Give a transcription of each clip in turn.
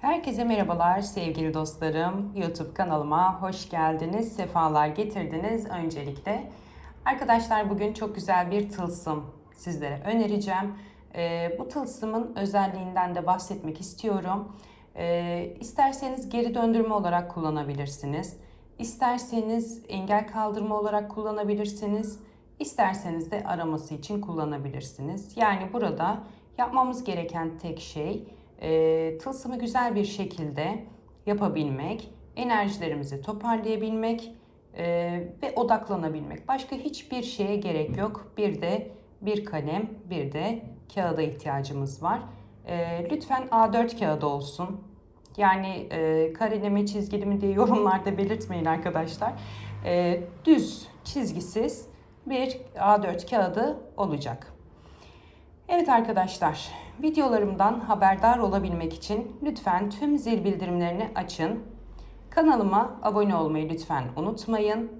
Herkese merhabalar sevgili dostlarım. YouTube kanalıma hoş geldiniz, sefalar getirdiniz öncelikle. Arkadaşlar bugün çok güzel bir tılsım sizlere önereceğim. Ee, bu tılsımın özelliğinden de bahsetmek istiyorum. Ee, isterseniz geri döndürme olarak kullanabilirsiniz. İsterseniz engel kaldırma olarak kullanabilirsiniz. İsterseniz de araması için kullanabilirsiniz. Yani burada yapmamız gereken tek şey e, tılsımı güzel bir şekilde yapabilmek, enerjilerimizi toparlayabilmek e, ve odaklanabilmek. Başka hiçbir şeye gerek yok. Bir de bir kalem, bir de kağıda ihtiyacımız var. E, lütfen A4 kağıdı olsun. Yani e, kareli mi çizgili mi diye yorumlarda belirtmeyin arkadaşlar. E, düz, çizgisiz bir A4 kağıdı olacak. Evet arkadaşlar, videolarımdan haberdar olabilmek için lütfen tüm zil bildirimlerini açın. Kanalıma abone olmayı lütfen unutmayın.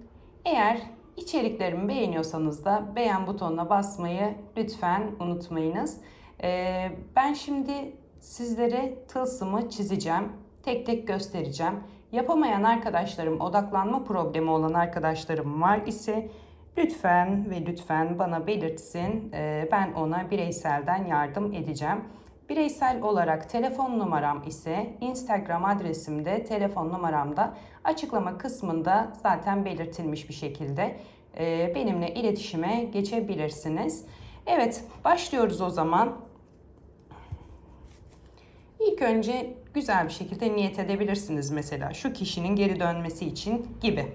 Eğer içeriklerimi beğeniyorsanız da beğen butonuna basmayı lütfen unutmayınız. Ee, ben şimdi sizlere tılsımı çizeceğim. Tek tek göstereceğim. Yapamayan arkadaşlarım, odaklanma problemi olan arkadaşlarım var ise lütfen ve lütfen bana belirtsin. Ee, ben ona bireyselden yardım edeceğim. Bireysel olarak telefon numaram ise Instagram adresimde, telefon numaramda açıklama kısmında zaten belirtilmiş bir şekilde e, benimle iletişime geçebilirsiniz. Evet, başlıyoruz o zaman. İlk önce güzel bir şekilde niyet edebilirsiniz mesela şu kişinin geri dönmesi için gibi.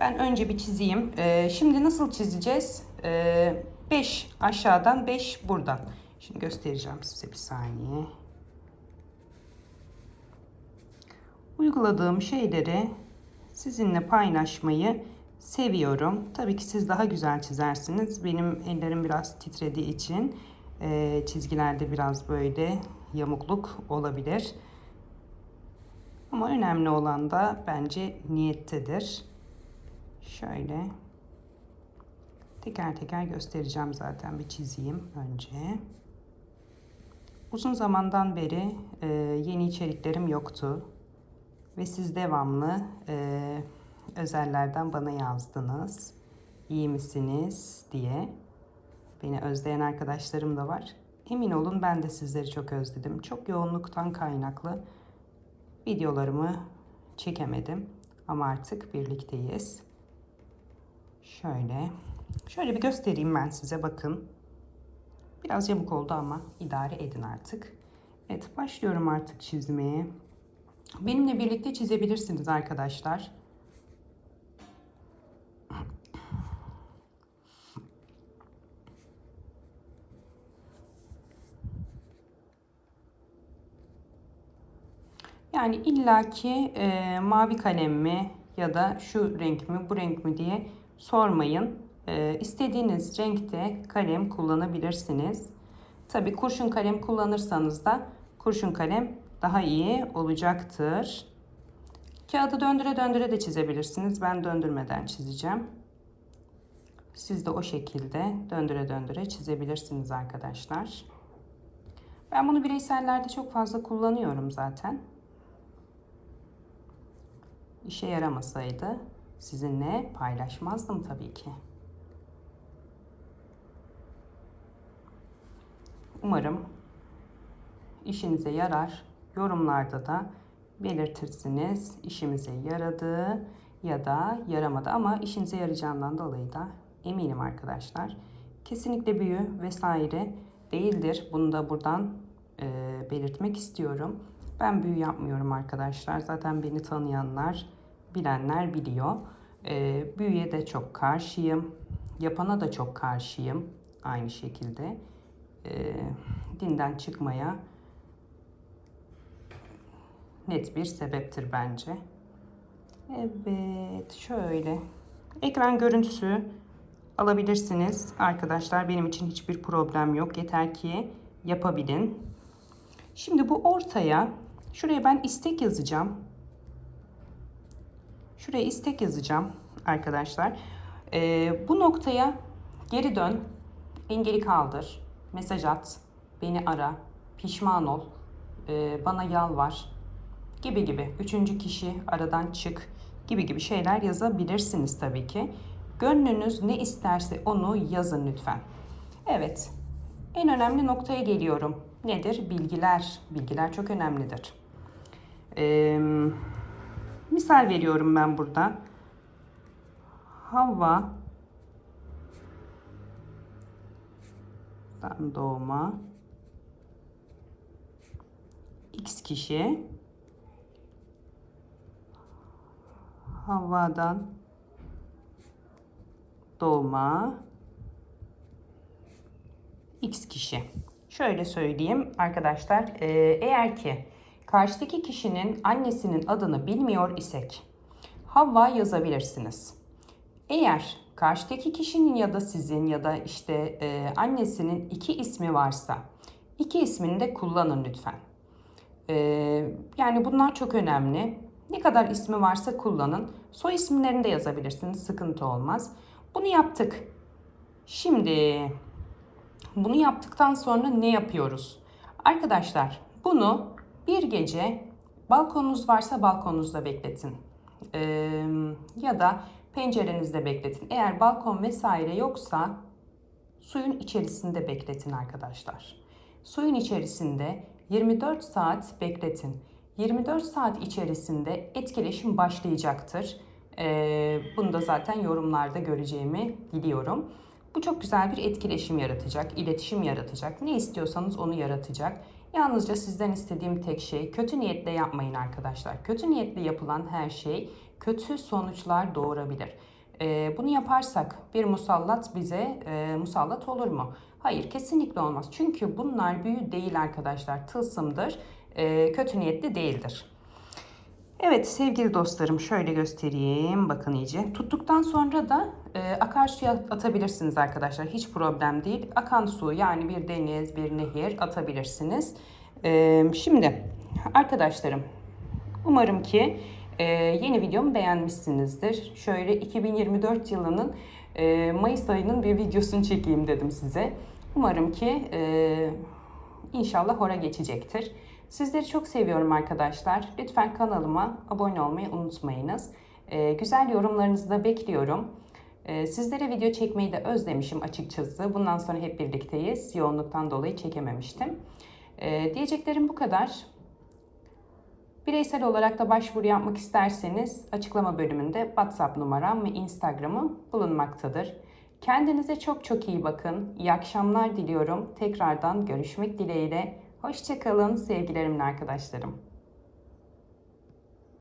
Ben önce bir çizeyim. Ee, şimdi nasıl çizeceğiz? 5 ee, aşağıdan 5 buradan. Şimdi göstereceğim size bir saniye. Uyguladığım şeyleri sizinle paylaşmayı seviyorum. Tabii ki siz daha güzel çizersiniz. Benim ellerim biraz titrediği için e, çizgilerde biraz böyle yamukluk olabilir. Ama önemli olan da bence niyettedir. Şöyle teker teker göstereceğim zaten bir çizeyim önce. Uzun zamandan beri e, yeni içeriklerim yoktu ve siz devamlı e, özellerden bana yazdınız. İyi misiniz diye. Beni özleyen arkadaşlarım da var. Emin olun ben de sizleri çok özledim. Çok yoğunluktan kaynaklı videolarımı çekemedim. Ama artık birlikteyiz. Şöyle. Şöyle bir göstereyim ben size bakın. Biraz yamuk oldu ama idare edin artık. Evet başlıyorum artık çizmeye. Benimle birlikte çizebilirsiniz arkadaşlar. Yani illaki e, mavi kalem mi ya da şu renk mi bu renk mi diye sormayın. E, istediğiniz renkte kalem kullanabilirsiniz. Tabi kurşun kalem kullanırsanız da kurşun kalem daha iyi olacaktır. Kağıdı döndüre döndüre de çizebilirsiniz. Ben döndürmeden çizeceğim. Siz de o şekilde döndüre döndüre çizebilirsiniz arkadaşlar. Ben bunu bireysellerde çok fazla kullanıyorum zaten işe yaramasaydı sizinle paylaşmazdım tabii ki. Umarım işinize yarar. Yorumlarda da belirtirsiniz işimize yaradı ya da yaramadı ama işinize yarayacağından dolayı da eminim arkadaşlar. Kesinlikle büyü vesaire değildir. Bunu da buradan e, belirtmek istiyorum. Ben büyü yapmıyorum arkadaşlar. Zaten beni tanıyanlar bilenler biliyor. E, büyüye de çok karşıyım. Yapana da çok karşıyım. Aynı şekilde. E, dinden çıkmaya net bir sebeptir bence. Evet şöyle. Ekran görüntüsü alabilirsiniz arkadaşlar. Benim için hiçbir problem yok. Yeter ki yapabilin. Şimdi bu ortaya şuraya ben istek yazacağım. Şuraya istek yazacağım arkadaşlar. Ee, bu noktaya geri dön, engeli kaldır, mesaj at, beni ara, pişman ol e, bana yalvar gibi gibi. Üçüncü kişi aradan çık gibi gibi şeyler yazabilirsiniz tabii ki. Gönlünüz ne isterse onu yazın lütfen. Evet. En önemli noktaya geliyorum. Nedir? Bilgiler. Bilgiler çok önemlidir. Ee, misal veriyorum ben burada. Havva dan doğma X kişi Havva'dan doğma X kişi. Şöyle söyleyeyim arkadaşlar. Eğer ki karşıdaki kişinin annesinin adını bilmiyor isek Havva yazabilirsiniz. Eğer karşıdaki kişinin ya da sizin ya da işte e, annesinin iki ismi varsa iki ismini de kullanın lütfen. E, yani bunlar çok önemli. Ne kadar ismi varsa kullanın. Soy isimlerini de yazabilirsiniz. Sıkıntı olmaz. Bunu yaptık. Şimdi bunu yaptıktan sonra ne yapıyoruz? Arkadaşlar bunu bir gece balkonunuz varsa balkonunuzda bekletin. Ee, ya da pencerenizde bekletin. Eğer balkon vesaire yoksa suyun içerisinde bekletin arkadaşlar. Suyun içerisinde 24 saat bekletin. 24 saat içerisinde etkileşim başlayacaktır. Ee, bunu da zaten yorumlarda göreceğimi biliyorum. Bu çok güzel bir etkileşim yaratacak, iletişim yaratacak. Ne istiyorsanız onu yaratacak. Yalnızca sizden istediğim tek şey kötü niyetle yapmayın arkadaşlar. Kötü niyetle yapılan her şey kötü sonuçlar doğurabilir. Ee, bunu yaparsak bir musallat bize e, musallat olur mu? Hayır kesinlikle olmaz. Çünkü bunlar büyü değil arkadaşlar. Tılsımdır. Ee, kötü niyetli değildir. Evet sevgili dostlarım şöyle göstereyim bakın iyice. Tuttuktan sonra da e, akarsuya atabilirsiniz arkadaşlar. Hiç problem değil. Akan su yani bir deniz, bir nehir atabilirsiniz. E, şimdi arkadaşlarım umarım ki e, yeni videomu beğenmişsinizdir. Şöyle 2024 yılının e, Mayıs ayının bir videosunu çekeyim dedim size. Umarım ki e, inşallah hora geçecektir. Sizleri çok seviyorum arkadaşlar. Lütfen kanalıma abone olmayı unutmayınız. Ee, güzel yorumlarınızı da bekliyorum. Ee, sizlere video çekmeyi de özlemişim açıkçası. Bundan sonra hep birlikteyiz. Yoğunluktan dolayı çekememiştim. Ee, diyeceklerim bu kadar. Bireysel olarak da başvuru yapmak isterseniz açıklama bölümünde WhatsApp numaram ve Instagram'ım bulunmaktadır. Kendinize çok çok iyi bakın. İyi akşamlar diliyorum. Tekrardan görüşmek dileğiyle. Hoşçakalın sevgilerimle arkadaşlarım.